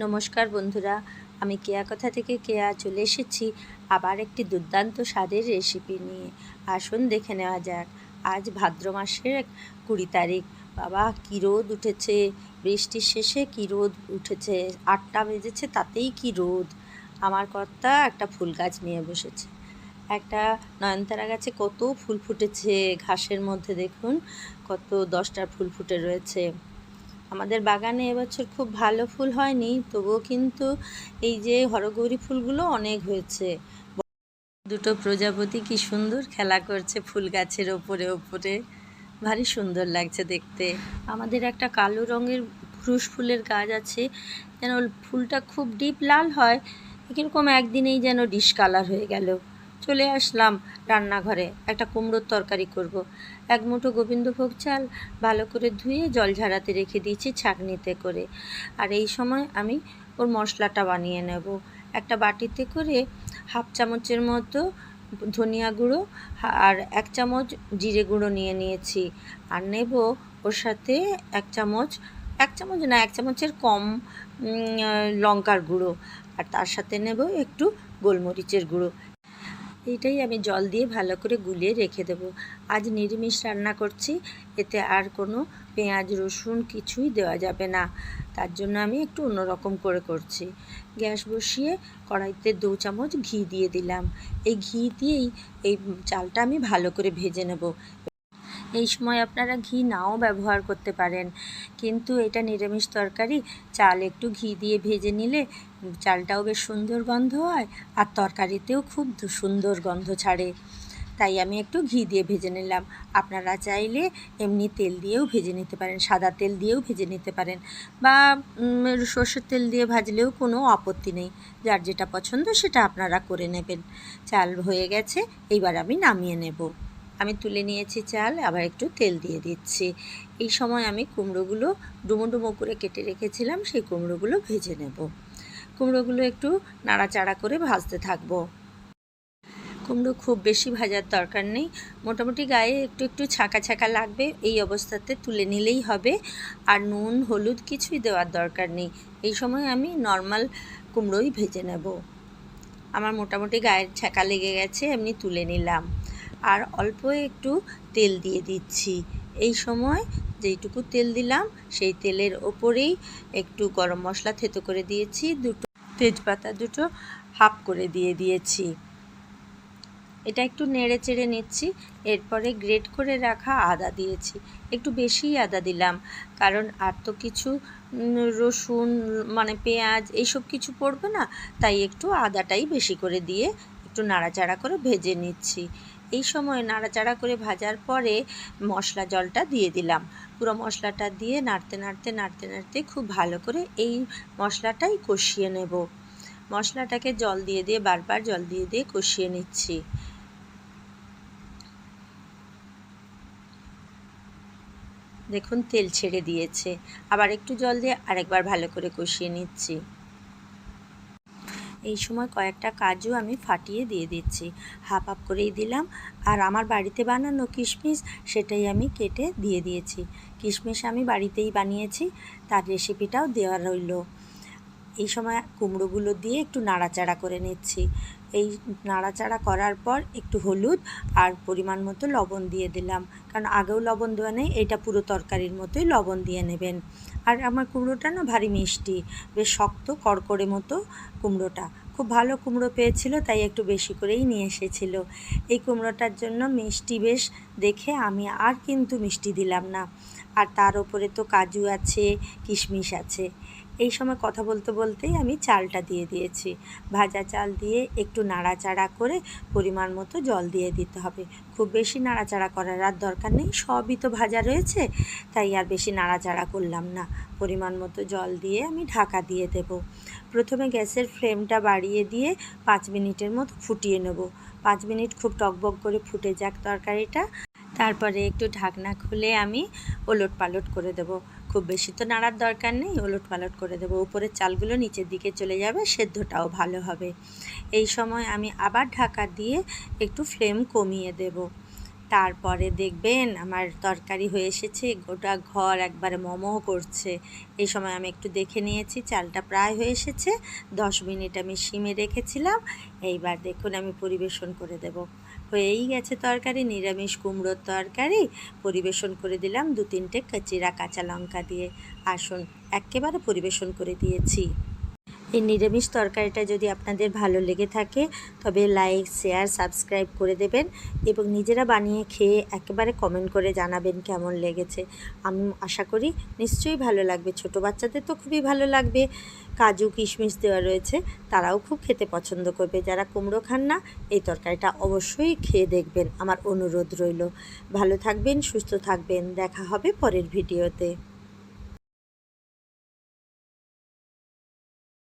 নমস্কার বন্ধুরা, আমি কেয়া কথা থেকে কেয়া চলে এসেছি আবার একটি দুর্দান্ত স্বাদের রেসিপি নিয়ে। আসুন দেখে নেওয়া যাক, আজ ভাদ্র মাসের কুড়ি তারিখ। বাবা, কী রোদ উঠেছে? বৃষ্টির শেষে কী রোদ উঠেছে? আটটা বেজেছে, তাতেই কি রোদ? আমার কর্তা একটা ফুল গাছ নিয়ে বসেছে। একটা নয়নতারা গাছে কত ফুল ফুটেছে, ঘাসের মধ্যে দেখুন, কত দশটা ফুল ফুটে রয়েছে। আমাদের বাগানে এবছর খুব ভালো ফুল হয়নি, তবুও কিন্তু এই যে হরগৌরী ফুলগুলো অনেক হয়েছে। দুটো প্রজাপতি কি সুন্দর খেলা করছে ফুল গাছের ওপরে ওপরে। ভারী সুন্দর লাগছে দেখতে। আমাদের একটা কালো রঙের ফুরুষ ফুলের গাছ আছে, যেন ফুলটা খুব ডিপ লাল হয় কীরকম একদিনেই যেন ডিশ কালার হয়ে গেল। চলে আসলাম রান্নাঘরে। একটা কুমড়োর তরকারি করব। এক মুঠো গোবিন্দভোগ চাল ভালো করে ধুয়ে জল ঝাড়াতে রেখে দিয়েছি ছাঁকনিতে করে। আর এই সময় আমি ওর মশলাটা বানিয়ে নেব। একটা বাটিতে করে হাফ চামচের মতো ধনিয়া গুঁড়ো আর এক চামচ জিরে গুঁড়ো নিয়ে নিয়েছি। আর নেব ওর সাথে এক চামচ এক চামচ না, এক চামচের কম লঙ্কার গুঁড়ো। আর তার সাথে নেব একটু গোলমরিচের গুঁড়ো। এইটাই আমি জল দিয়ে ভালো করে গুলিয়ে রেখে দেব। আজ নিরামিষ রান্না করছি, এতে আর কোনো পেঁয়াজ, রসুন কিছুই দেওয়া যাবে না। তার জন্য আমি একটু অন্যরকম করে করছি। গ্যাস বসিয়ে কড়াইতে দু চামচ ঘি দিয়ে দিলাম। এই ঘি দিয়েই এই চালটা আমি ভালো করে ভেজে নেব। এই সময় আপনারা ঘি নাও ব্যবহার করতে পারেন। কিন্তু এটা নিরামিষ তরকারি, চাল একটু ঘি দিয়ে ভেজে নিলে চালটাও বেশ সুন্দর গন্ধ হয় আর তরকারিতেও খুব সুন্দর গন্ধ ছাড়ে। তাই আমি একটু ঘি দিয়ে ভেজে নিলাম। আপনারা চাইলে এমনি তেল দিয়েও ভেজে নিতে পারেন, সাদা তেল দিয়েও ভেজে নিতে পারেন বা সর্ষের তেল দিয়ে ভাজলেও কোনো আপত্তি নেই। যার যেটা পছন্দ সেটা আপনারা করে নেবেন। চাল হয়ে গেছে, এইবার আমি নামিয়ে নেব। আমি তুলে নিয়েছি চাল, আবার একটু তেল দিয়ে দিচ্ছি। এই সময় আমি কুমড়োগুলো ডুমো ডুমো করে কেটে রেখেছিলাম, সেই কুমড়োগুলো ভেজে নেব। কুমড়োগুলো একটু নাড়াচাড়া করে ভাজতে থাকব। কুমড়ো খুব বেশি ভাজার দরকার নেই। মোটামুটি গায়ে একটু একটু ছাকা ছাকা লাগবে, এই অবস্থাতে তুলে নিলেই হবে। আর নুন, হলুদ কিছুই দেওয়ার দরকার নেই। এই সময় আমি নর্মাল কুমড়োই ভেজে নেব। আমার মোটামুটি গায়ের ছাকা লেগে গেছে, এমনি তুলে নিলাম। আর অল্প একটু তেল দিয়ে দিচ্ছি। এই সময় যেইটুকু তেল দিলাম, সেই তেলের ওপরেই একটু গরম মশলা থেতো করে দিয়েছি, দুটো তেজপাতা দুটো হাফ করে দিয়ে দিয়েছি। এটা একটু নেড়ে চেড়ে নিচ্ছি, এরপরে গ্রেট করে রাখা আদা দিয়েছি। একটু বেশিই আদা দিলাম, কারণ আর তো কিছু রসুন মানে পেঁয়াজ এইসব কিছু পড়বে না, তাই একটু আদাটাই বেশি করে দিয়ে একটু নাড়াচাড়া করে ভেজে নিচ্ছি। এই সময় নাড়াচাড়া করে ভাজার পরে মশলা জলটা দিয়ে দিলাম। পুরো মশলাটা দিয়ে নাড়তে নাড়তে নাড়তে নাড়তে খুব ভালো করে এই মশলাটাই কষিয়ে নেব। মশলাটাকে জল দিয়ে দিয়ে, বারবার জল দিয়ে দিয়ে কষিয়ে নিচ্ছি। দেখুন, তেল ছেড়ে দিয়েছে। আবার একটু জল দিয়ে আরেকবার ভালো করে কষিয়ে নিচ্ছি। এই সময় কয়েকটা কাজু আমি ফাটিয়ে দিয়ে দিচ্ছি। হাফ হাফ করেই দিলাম। আর আমার বাড়িতে বানানো কিশমিশ সেটাই আমি কেটে দিয়ে দিয়েছি। কিশমিশ আমি বাড়িতেই বানিয়েছি। তার রেসিপিটাও দেওয়া রইল। এই সময় কুমড়োগুলো দিয়ে একটু নাড়াচাড়া করে নিচ্ছি। এই নাড়াচাড়া করার পর একটু হলুদ আর পরিমাণ মতো লবণ দিয়ে দিলাম। কারণ আগেও লবণ দেওয়া নেই, এটা পুরো তরকারির মতোই লবণ দিয়ে নেবেন। আর আমার কুমড়োটা না ভারী মিষ্টি, বেশ শক্ত, কড়কড়ে মতো কুমড়োটা। খুব ভালো কুমড়ো পেয়েছিল, তাই একটু বেশি করেই নিয়ে এসেছিল। এই কুমড়োটার জন্য মিষ্টি বেশ দেখে আমি আর কিন্তু মিষ্টি দিলাম না। আর তার ওপরে তো কাজু আছে, কিশমিশ আছে। এই সময় কথা বলতে বলতেই আমি চালটা দিয়ে দিয়েছি। ভাজা চাল দিয়ে একটু নাড়াচাড়া করে পরিমাণ মতো জল দিয়ে দিতে হবে। খুব বেশি নাড়াচাড়া করার আর দরকার নেই, সবই তো ভাজা রয়েছে, তাই আর বেশি নাড়াচাড়া করলাম না। পরিমাণ মতো জল দিয়ে আমি ঢাকা দিয়ে দেব। প্রথমে গ্যাসের ফ্লেমটা বাড়িয়ে দিয়ে পাঁচ মিনিটের মতো ফুটিয়ে নেব। পাঁচ মিনিট খুব টকবক করে ফুটে যাক তরকারিটা। তারপরে একটু ঢাকনা খুলে আমি ওলট পালট করে দেব। খুব বেশি। তো নাড়ার দরকার নেই ওলট পালট করে দেবো। উপরের চালগুলো নিচের দিকে চলে যাবে, সেদ্ধটাও ভালো হবে। এই সময় আমি আবার ঢাকা দিয়ে একটু ফ্লেম কমিয়ে দেব। তারপরে দেখবেন আমার তরকারি হয়ে এসেছে, গোটা ঘর একবারে মোমো করছে। এই সময় আমি একটু দেখে নিয়েছি, চালটা প্রায় হয়ে এসেছে, দশ মিনিট আমি সিমে রেখেছিলাম, এইবার দেখুন আমি পরিবেশন করে দেব। হয়েই গেছে তরকারি, নিরামিষ কুমড়োর তরকারি, পরিবেশন করে দিলাম দু তিনটে চিরা কাঁচা লঙ্কা দিয়ে। আসুন, একেবারে পরিবেশন করে দিয়েছি। এই নিরামিষ তরকারিটা যদি আপনাদের ভালো লেগে থাকে, তবে লাইক শেয়ার সাবস্ক্রাইব করে দেবেন এবং নিজেরা বানিয়ে খেয়ে একেবারে কমেন্ট করে জানাবেন কেমন লেগেছে। আমি, আশা করি নিশ্চয়ই ভালো লাগবে। ছোট বাচ্চাদের তো খুবই ভালো লাগবে। কাজু, কিশমিশ দেওয়া রয়েছে, তারাও খুব খেতে পছন্দ করবে। যারা কুমড়ো খান না, এই তরকারিটা অবশ্যই খেয়ে দেখবেন। আমার অনুরোধ রইল। ভালো থাকবেন, সুস্থ থাকবেন। দেখা হবে পরের ভিডিওতে